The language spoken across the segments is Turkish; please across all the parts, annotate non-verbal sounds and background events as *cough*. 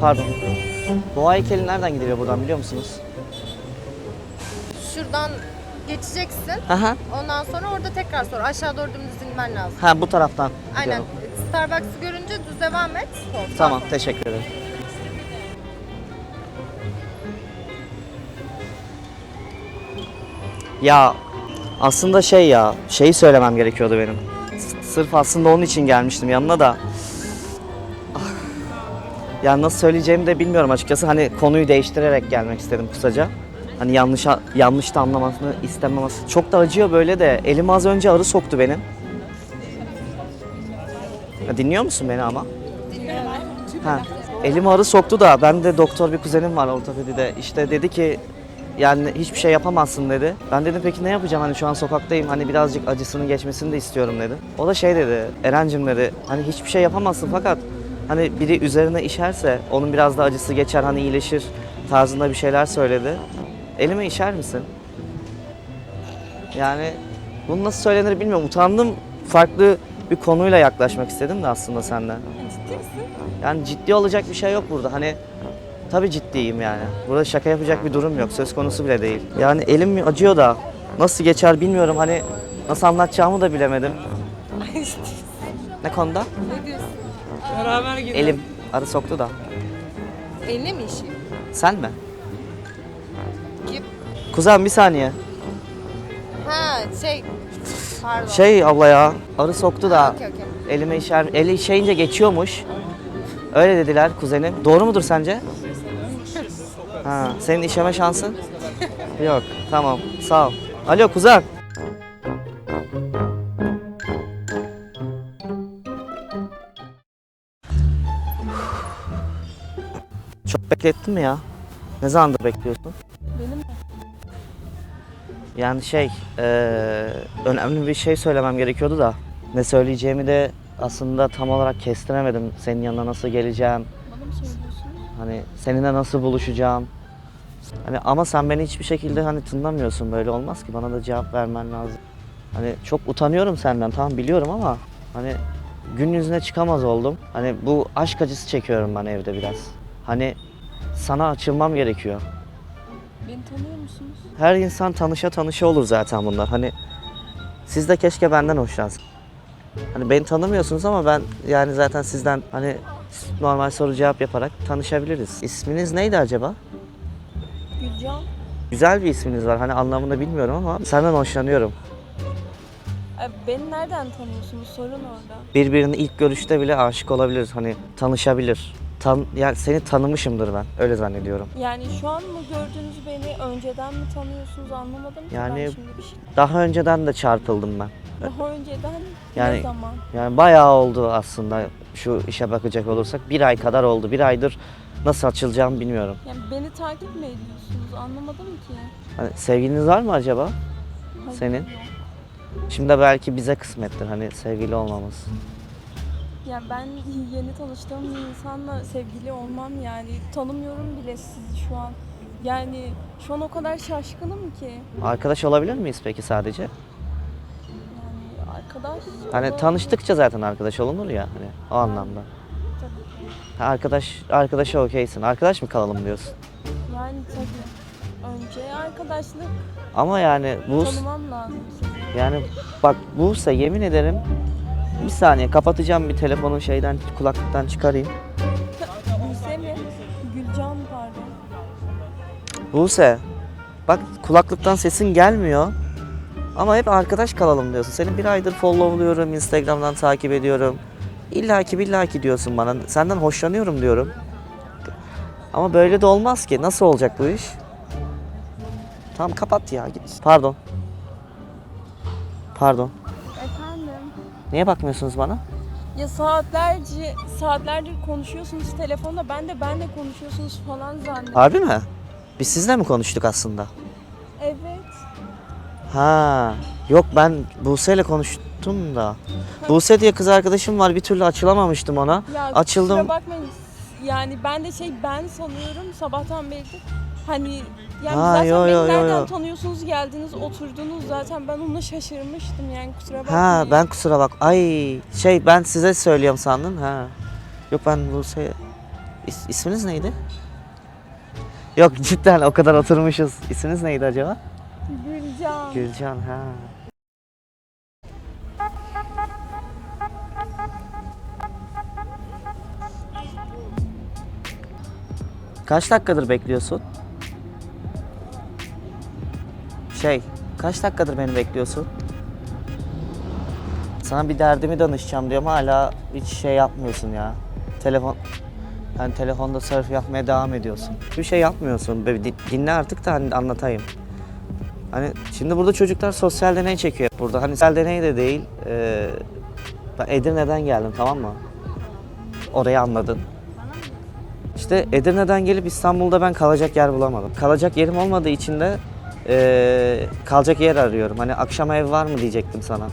Pardon. Boğa heykeli nereden gidiliyor buradan biliyor musunuz? Şuradan geçeceksin. Aha. Ondan sonra orada tekrar sor. Aşağı doğru dümdüz inmen lazım. Ha bu taraftan. Aynen. gidiyorum. Starbucks'ı görünce düz devam et. Sol. Tamam Sağ sol. teşekkür ederim. Ya aslında şey ya şeyi söylemem gerekiyordu benim. S- Sırf aslında onun için gelmiştim yanına da. Ah. Ya nasıl söyleyeceğimi de bilmiyorum açıkçası. Hani konuyu değiştirerek gelmek istedim kısaca. Hani yanlış yanlış da anlamasını istememesi. Çok da acıyor böyle de. Elime az önce arı soktu benim. Ya dinliyor musun beni ama? Ha, elim arı soktu da ben de doktor bir kuzenim var ortopedide. İşte dedi ki yani hiçbir şey yapamazsın dedi. Ben dedim peki ne yapacağım hani şu an sokaktayım hani birazcık acısının geçmesini de istiyorum dedi. O da şey dedi Erencim dedi hani hiçbir şey yapamazsın fakat hani biri üzerine işerse onun biraz da acısı geçer hani iyileşir tarzında bir şeyler söyledi. Elime işer misin? Yani bunu nasıl söylenir bilmiyorum. Utandım. Farklı bir konuyla yaklaşmak istedim de aslında senden. Ciddi misin? Yani ciddi olacak bir şey yok burada. Hani tabii ciddiyim yani. Burada şaka yapacak bir durum yok. Söz konusu bile değil. Yani elim acıyor da nasıl geçer bilmiyorum. Hani nasıl anlatacağımı da bilemedim. Ne konuda? Ne diyorsun? Beraber gidelim. Elim arı soktu da. Eline mi işi? Sen mi? Kim? Kuzen bir saniye. Ha şey. Pardon. Şey abla ya arı soktu da Okey okey. elime işer, eli işeyince geçiyormuş. Öyle dediler kuzenim. Doğru mudur sence? Ha, senin işeme şansın? *laughs* Yok. Tamam. Sağ ol. Alo kuzen. Mi ya? Ne zamandır bekliyorsun? Benim mi? Yani şey, eee, önemli bir şey söylemem gerekiyordu da ne söyleyeceğimi de aslında tam olarak kestiremedim. Senin yanına nasıl geleceğim, Bana mı söylüyorsun? hani seninle nasıl buluşacağım. Hani ama sen beni hiçbir şekilde hani tınlamıyorsun böyle olmaz ki bana da cevap vermen lazım. Hani çok utanıyorum senden tamam biliyorum ama hani gün yüzüne çıkamaz oldum. Hani bu aşk acısı çekiyorum ben evde biraz. Hani sana açılmam gerekiyor. Beni tanıyor musunuz? Her insan tanışa tanışa olur zaten bunlar. Hani siz de keşke benden hoşlansın. Hani beni tanımıyorsunuz ama ben yani zaten sizden hani normal soru cevap yaparak tanışabiliriz. İsminiz neydi acaba? Gülcan. Güzel bir isminiz var. Hani anlamını bilmiyorum ama senden hoşlanıyorum. Beni nereden tanıyorsunuz? Sorun orada. Birbirini ilk görüşte bile aşık olabilir. Hani tanışabilir. Tan yani seni tanımışımdır ben. Öyle zannediyorum. Yani şu an mı gördünüz beni? Önceden mi tanıyorsunuz? Anlamadım ki Yani- ben şimdi bir şey. Daha önceden de çarpıldım ben. Daha önceden Yani- ne zaman? Yani bayağı oldu aslında şu işe bakacak olursak. Bir ay kadar oldu. Bir aydır nasıl açılacağımı bilmiyorum. Yani beni takip mi ediyorsunuz? Anlamadım ki. Hani sevgiliniz var mı acaba? Hayır, Senin? yok. Şimdi de belki bize kısmettir hani sevgili olmamız. Yani ben yeni tanıştığım bir insanla sevgili olmam yani. Tanımıyorum bile sizi şu an. Yani şu an o kadar şaşkınım ki. Arkadaş olabilir miyiz peki sadece? Yani arkadaş... Hani tanıştıkça zaten arkadaş olunur ya hani o anlamda. Tabii. Ha, arkadaş arkadaşa okeysin. Arkadaş mı kalalım diyorsun? Yani tabii. Önce arkadaşlık Ama yani bu tanımam lazım yani bak Buse yemin ederim bir saniye kapatacağım bir telefonun şeyden kulaklıktan çıkarayım. Buse mi? Gülcan pardon. Buse bak kulaklıktan sesin gelmiyor. Ama hep arkadaş kalalım diyorsun. Seni bir aydır followluyorum, Instagram'dan takip ediyorum. İlla ki billa ki diyorsun bana. Senden hoşlanıyorum diyorum. Ama böyle de olmaz ki. Nasıl olacak bu iş? Tamam kapat ya git. Pardon. Pardon. Niye bakmıyorsunuz bana? Ya saatlerce saatlerdir konuşuyorsunuz telefonda. Ben de benle konuşuyorsunuz falan zannettim. Harbi mi? Biz sizle mi konuştuk aslında? Evet. Ha. Yok ben Buse'yle konuştum da. Buse diye kız arkadaşım var. Bir türlü açılamamıştım ona. Ya Açıldım. kusura bakmayın. Yani ben de şey ben sanıyorum sabahtan beri hani yani Ha, zaten yo, beni yo, yo, nereden yo. tanıyorsunuz geldiniz oturdunuz zaten ben ona şaşırmıştım yani kusura bakmayın. Ha ben kusura bak. Ay şey ben size söylüyorum sandım. Ha. Yok ben Buse'ye is- isminiz neydi? Yok cidden o kadar oturmuşuz. İsminiz neydi acaba? Gülcan. Gülcan ha. Kaç dakikadır bekliyorsun? Şey, kaç dakikadır beni bekliyorsun? Sana bir derdimi danışacağım diyorum hala hiç şey yapmıyorsun ya. Telefon yani telefonda surf yapmaya devam ediyorsun. Bir şey yapmıyorsun. Dinle artık da hani anlatayım. Hani şimdi burada çocuklar sosyal deney çekiyor burada. Hani sosyal deney de değil. eee, ben Edirne'den geldim tamam mı? Orayı anladın. İşte Edirne'den gelip İstanbul'da ben kalacak yer bulamadım. Kalacak yerim olmadığı için de eee, kalacak yer arıyorum. Hani akşam ev var mı diyecektim sana.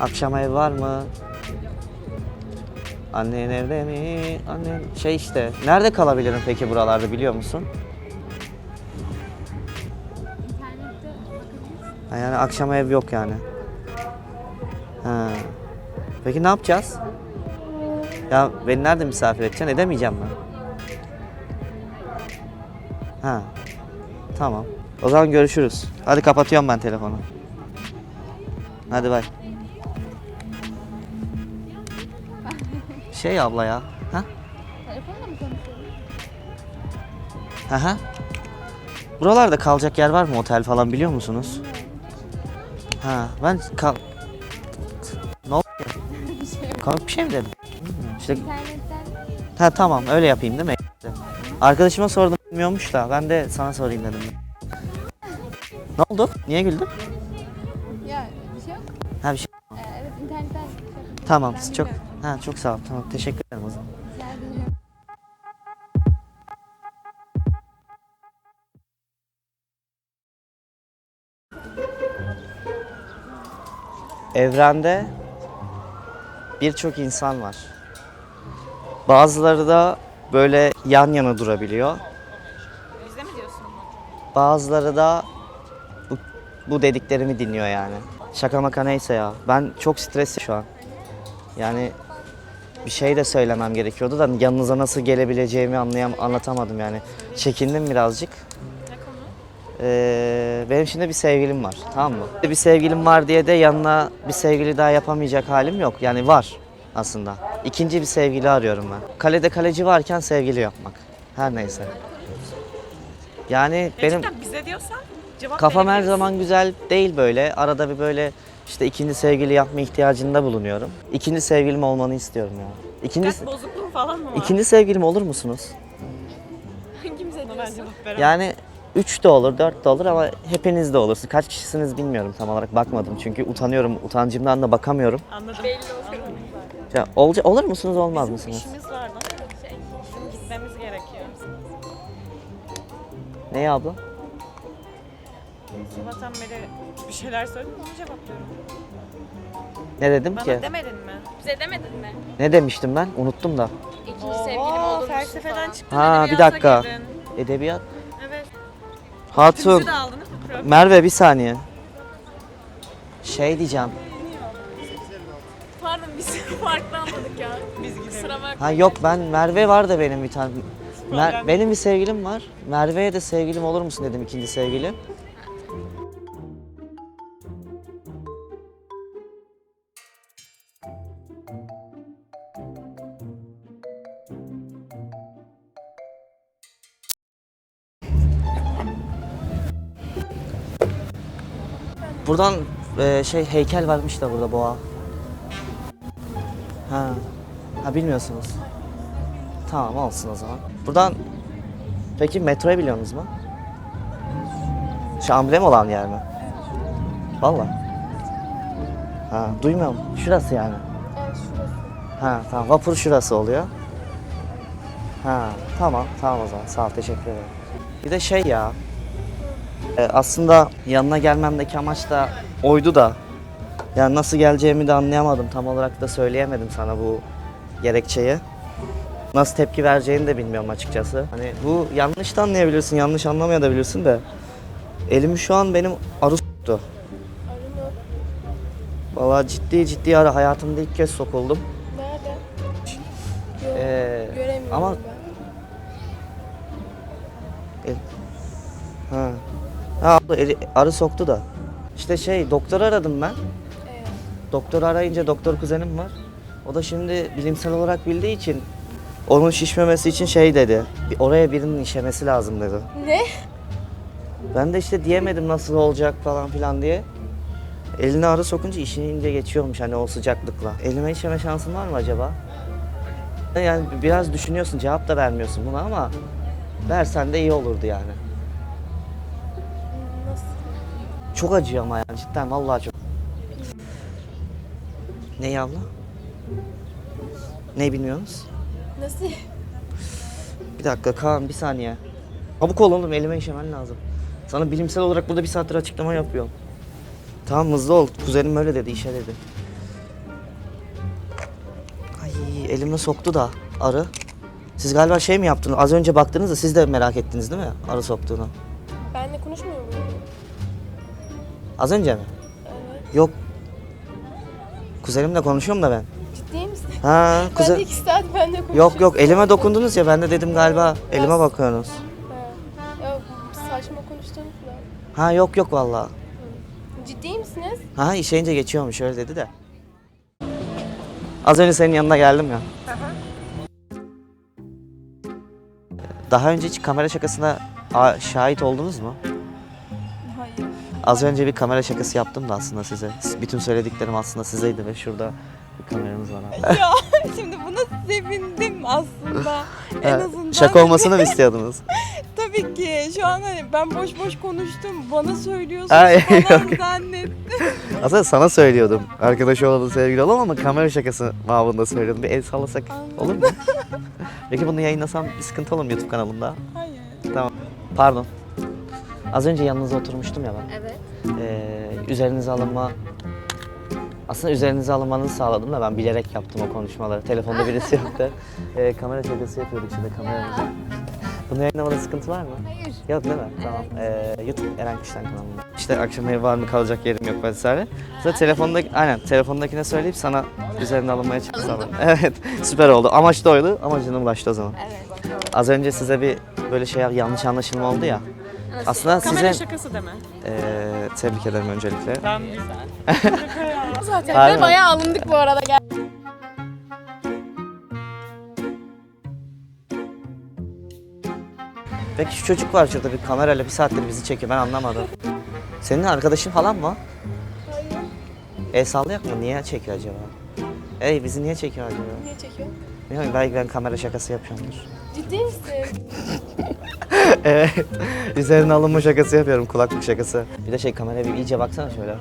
Akşam ev var mı? Annen evde mi? Annen şey işte. Nerede kalabilirim peki buralarda biliyor musun? Yani akşam ev yok yani. Ha. Peki ne yapacağız? Ya beni nerede misafir edeceksin? Edemeyeceğim ben. Ha. Tamam. O zaman görüşürüz. Hadi kapatıyorum ben telefonu. Hadi bay. Şey abla ya. Ha? Telefonla mı konuşuyorsun? Aha. Buralarda kalacak yer var mı otel falan biliyor musunuz? Ha ben kal... Ne oldu? Komik bir şey mi dedim? İşte İnternetten ha tamam öyle yapayım değil mi? Arkadaşıma sordum bilmiyormuş da ben de sana sorayım dedim. Ne oldu? Niye güldün? ya bir şey yok. Ha bir şey. Ee, evet internetten Tamam Ben çok bilmiyorum. ha çok sağ ol. Tamam teşekkür ederim o zaman. Evrende birçok insan var. Bazıları da böyle yan yana durabiliyor. Bazıları da bu, bu dediklerimi dinliyor yani. Şaka maka neyse ya. Ben çok stresli şu an. Yani bir şey de söylemem gerekiyordu da yanınıza nasıl gelebileceğimi anlayam anlatamadım yani. Çekindim birazcık. Ee, benim şimdi bir sevgilim var tamam mı? Bir sevgilim var diye de yanına bir sevgili daha yapamayacak halim yok. Yani var aslında. İkinci bir sevgili arıyorum ben. Kalede kaleci varken sevgili yapmak. Her neyse. Yani benim Gerçekten bize diyorsan cevap Kafam her verebiliriz. zaman güzel değil böyle. Arada bir böyle işte ikinci sevgili yapma ihtiyacında bulunuyorum. İkinci sevgilim olmanı istiyorum ya. İkinci, Dikkat bozukluğu falan mı var? ikinci sevgilim olur musunuz? Hangimize Buna ben cevap veremem. Yani üç de olur, dört de olur ama hepiniz de olursunuz. Kaç kişisiniz bilmiyorum tam olarak bakmadım çünkü utanıyorum. Utancımdan da bakamıyorum. Anladım. Ya, olca, olur musunuz, olmaz Bizim mısınız? işimiz Neyi abla? Sabahtan beri bir şeyler söyledim onu cevaplıyorum. Ne dedim Bana ki? demedin mi? Bize demedin mi? Ne demiştim ben? Unuttum da. İkinci sevgilim musun felsefeden falan. çıktın Ha, bir edebiyata dakika. girdin. Edebiyat. Evet. Hatun. De Merve bir saniye. Şey diyeceğim. Pardon biz *laughs* farklı anladık ya. Biz gidelim. Kusura bakma. Ha yok ben Merve var da benim bir tane. Mer- benim bir sevgilim var. Merve'ye de sevgilim olur musun dedim ikinci sevgilim. Buradan e, şey heykel varmış da burada boğa. Ha. Ha bilmiyorsunuz. Tamam olsun o zaman. Buradan peki metroyu biliyor musunuz mu? Şu amblem olan yer mi? Valla. Ha duymuyorum. Şurası yani. Evet şurası. Ha tamam vapur şurası oluyor. Ha tamam tamam o zaman sağ ol teşekkür ederim. Bir de şey ya. e, aslında yanına gelmemdeki amaç da oydu da. Yani nasıl geleceğimi de anlayamadım. Tam olarak da söyleyemedim sana bu gerekçeyi. Nasıl tepki vereceğini de bilmiyorum açıkçası. Hani bu yanlış da anlayabilirsin, yanlış anlamayabilirsin de. Elimi şu an benim arı soktu. Valla ciddi ciddi ara hayatımda ilk kez sokuldum. Nerede? Ee, Ama El- Ha. Ha abla eli, arı soktu da. İşte şey doktor aradım ben. Evet. Doktor arayınca doktor kuzenim var. O da şimdi bilimsel olarak bildiği için onun şişmemesi için şey dedi. Bir oraya birinin işemesi lazım dedi. Ne? Ben de işte diyemedim nasıl olacak falan filan diye. Eline arı sokunca işince geçiyormuş hani o sıcaklıkla. Elime işeme şansın var mı acaba? Yani biraz düşünüyorsun cevap da vermiyorsun buna ama versen de iyi olurdu yani. Nasıl? Çok acıyor ama yani cidden vallahi çok. Ne abla? Ne bilmiyorsunuz? Nasıl? Bir dakika Kaan bir saniye. Çabuk ol oğlum elime işemen lazım. Sana bilimsel olarak burada bir saattir açıklama yapıyorum. Tamam hızlı ol. Kuzenim öyle dedi işe dedi. Ay elime soktu da arı. Siz galiba şey mi yaptınız? Az önce baktınız da siz de merak ettiniz değil mi? Arı soktuğunu. Benle konuşmuyor mu? Az önce mi? Evet. Yok. Kuzenimle konuşuyorum da ben. Ha, Ben kuzen... de iki saat benle konuşuyorum. Yok yok elime dokundunuz ya ben de dedim galiba elime bakıyorsunuz. Ha. Ya saçma konuştuğunu falan. Ha yok yok vallahi. Ciddi misiniz? Ha işeyince geçiyormuş öyle dedi de. Az önce senin yanına geldim ya. Daha önce hiç kamera şakasına a- şahit oldunuz mu? Hayır. Az önce bir kamera şakası yaptım da aslında size. Bütün söylediklerim aslında sizeydi ve şurada bir kameramız var abi. ya *laughs* şimdi buna sevindim aslında. *laughs* en azından. Şaka olmasını mı istiyordunuz? *laughs* Tabii ki. Şu an hani ben boş boş konuştum. Bana söylüyorsunuz Ay, falan yok. zannettim. Aslında sana söylüyordum. Arkadaş olalım sevgili olalım ama kamera şakası babında söylüyordum. Bir el sallasak olur mu? Peki bunu yayınlasam bir sıkıntı olur mu YouTube kanalımda? Hayır. Tamam. Pardon. Az önce yanınıza oturmuştum ya ben. Evet. Ee, üzerinize alınma... Aslında üzerinize alınmanızı sağladım da ben bilerek yaptım o konuşmaları. Telefonda birisi yoktu. *laughs* Ee, kamera şakası yapıyorduk şimdi kameramızı. Bunu yayınlamada sıkıntı var mı? Hayır. Yok değil mi? Tamam. Ee, YouTube Eren Kışlan kanalında. İşte akşam ev var mı kalacak yerim yok vesaire. Zaten telefondaki, aynen telefondakine söyleyip sana üzerine alınmaya çıktı *laughs* Evet süper oldu. Amaç da oydu. Amacına ulaştı o zaman. Evet. Az önce size bir böyle şey yanlış anlaşılma oldu ya. Nasıl? Aslında Kamera size şakası deme. eee, tebrik ederim öncelikle. Ben güzel. *laughs* Zaten Aynen. ve bayağı alındık bu arada. Gel. Peki şu çocuk var şurada bir kamerayla bir saattir bizi çekiyor ben anlamadım. Senin arkadaşın falan mı? Hayır. El sallayak mı? Niye çekiyor acaba? Ey bizi niye çekiyor acaba? Niye çekiyor? Bilmiyorum belki ben kamera şakası yapıyorumdur. Ciddi misin? *laughs* evet. Üzerine alınma şakası yapıyorum kulaklık şakası. Bir de şey kameraya bir iyice baksana şöyle.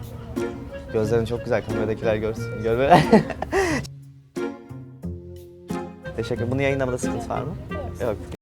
Gözlerin çok güzel kameradakiler görsün. Gör böyle. *laughs* Teşekkür. Bunu yayınlamada sıkıntı var mı? Yok.